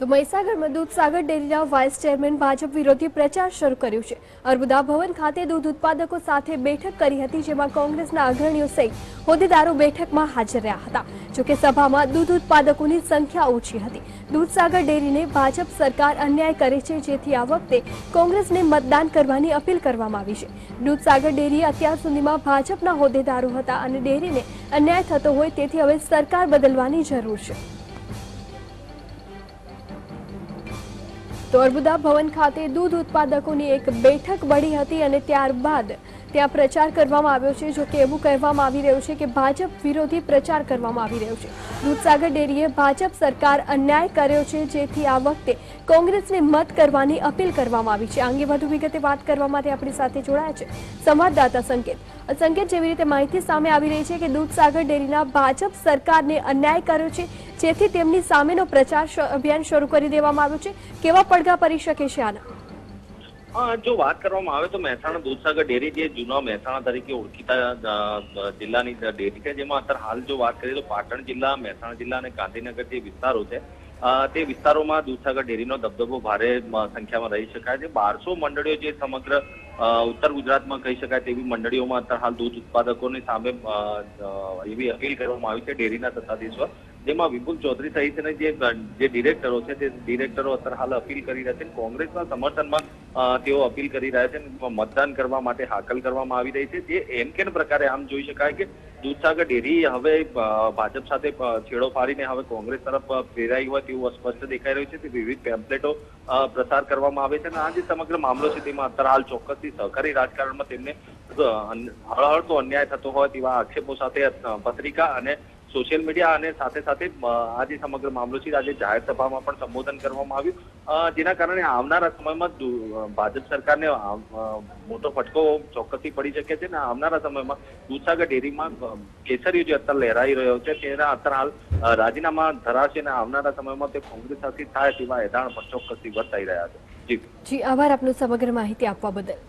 તો મહીસાગરમાં દૂધસાગર ડેરીના vice chairman Bhajap વિરોધી પ્રચાર શરૂ કર્યો છે. અર્બુદા ભવન ખાતે દૂધ ઉત્પાદકો સાથે બેઠક કરી હતી, જેમાં કોંગ્રેસના અગ્રણીઓ સહિત હોદ્દેદારો બેઠકમાં હાજર રહ્યા હતા. જોકે સભામાં દૂધ ઉત્પાદકોની સંખ્યા ઓછી હતી. દૂધસાગર ડેરીને ભાજપ સરકાર અન્યાય કરે છે, જેથી આ વખતે કોંગ્રેસને મતદાન કરવાની અપીલ કરવામાં આવી છે. દૂધસાગર ડેરી અત્યાર સુધીમાં ભાજપના હોદ્દેદારો હતા અને ડેરીને અન્યાય થતો હોય, તેથી હવે સરકાર બદલવાની જરૂર છે. તો અર્બુદા ભવન ખાતે દૂધ ઉત્પાદકોની એક બેઠક મળી હતી અને ત્યારબાદ ત્યાં પ્રચાર કરવામાં આવ્યો છે, જો કે એવું કહેવામાં આવી રહ્યું છે કે ભાજપ વિરોધી પ્રચાર કરવામાં આવી રહ્યો છે. દૂધસાગર ડેરીએ ભાજપ સરકાર અન્યાય કર્યો છે, જેથી આ વખતે કોંગ્રેસને મત કરવાની અપીલ કરવામાં આવી છે. આ અંગે વધુ વિગતે વાત કરવા માટે આપણી સાથે જોડાયા છે સંવાદદાતા સંકેત. સંકેત, જેવી રીતે માહિતી સામે આવી રહી છે કે દૂધસાગર ડેરીના ભાજપ સરકારને અન્યાય કર્યો છે જેથી તેમની સામેનો પ્રચાર અભિયાન શરૂ કરી દેવામાં આવ્યું છે. કેવા પડઘા પડી શકે છે આના? જો વાત કરવામાં આવે તો મહેસાણા દૂધસાગર ડેરી જે જૂના મહેસાણા તરીકે ઓળખીતા જિલ્લાની ડેરી છે, જેમાં અત્યારે હાલ જો વાત કરીએ તો પાટણ જિલ્લા, મહેસાણા જિલ્લા અને ગાંધીનગર જે વિસ્તારો છે તે વિસ્તારોમાં દૂધસાગર ડેરીનો દબદબો ભારે સંખ્યામાં રહી શકાય છે. બારસો મંડળીઓ જે સમગ્ર ઉત્તર ગુજરાતમાં કહી શકાય તેવી મંડળીઓમાં અત્યારે હાલ દૂધ ઉત્પાદકોની સામે એવી અપીલ કરવામાં આવી છે ડેરીના સત્તાધીશો. જેમાં વિપુલ ચૌધરી સહિતના જે જે ડિરેક્ટરો છે, તે ડિરેક્ટરો અત્યારે હાલ અપીલ કરી રહ્યા છે કોંગ્રેસના સમર્થનમાં તેઓ અપીલ કરી રહ્યા છે મતદાન કરવા માટે હાકલ કરવામાં આવી રહી છે. જે એમ કેન પ્રકારે આમ જોઈ શકાય કે દૂધસાગર ડેરી હવે ભાજપ સાથે છેડો ફાડીને હવે કોંગ્રેસ તરફ પ્રેરાઈ હોય તેવું સ્પષ્ટ દેખાઈ રહ્યું છે. તે વિવિધ પેમ્પલેટો પ્રસાર કરવામાં આવે છે અને આ જે સમગ્ર મામલો છે તેમાં અત્યારે હાલ ચોક્કસથી સહકારી રાજકારણમાં તેમને હળહળતો અન્યાય થતો હોય તેવા આક્ષેપો સાથે પત્રિકા અને સોશિયલ મીડિયા અને સાથે સાથે આજે સમગ્ર મામલો છે, આજે જાહેર સભામાં પણ સંબોધન કરવામાં આવ્યું. જેના કારણે આવનારા સમયમાં ભાજપ સરકારને મોટો ફટકો ચોક્કસથી પડી શકે છે અને આવનારા સમયમાં દૂધસાગર ડેરીમાં કેસરીઓ જે અત્યારે લહેરાઈ રહ્યો છે, તેના અત્યારે હાલ રાજીનામા ધરાશે અને આવનારા સમયમાં તે કોંગ્રેસ શાસિત થાય તેવા એધાણ પણ ચોક્કસથી વર્તાઈ રહ્યા છે. જી. જી, આભાર આપનું સમગ્ર માહિતી આપવા બદલ.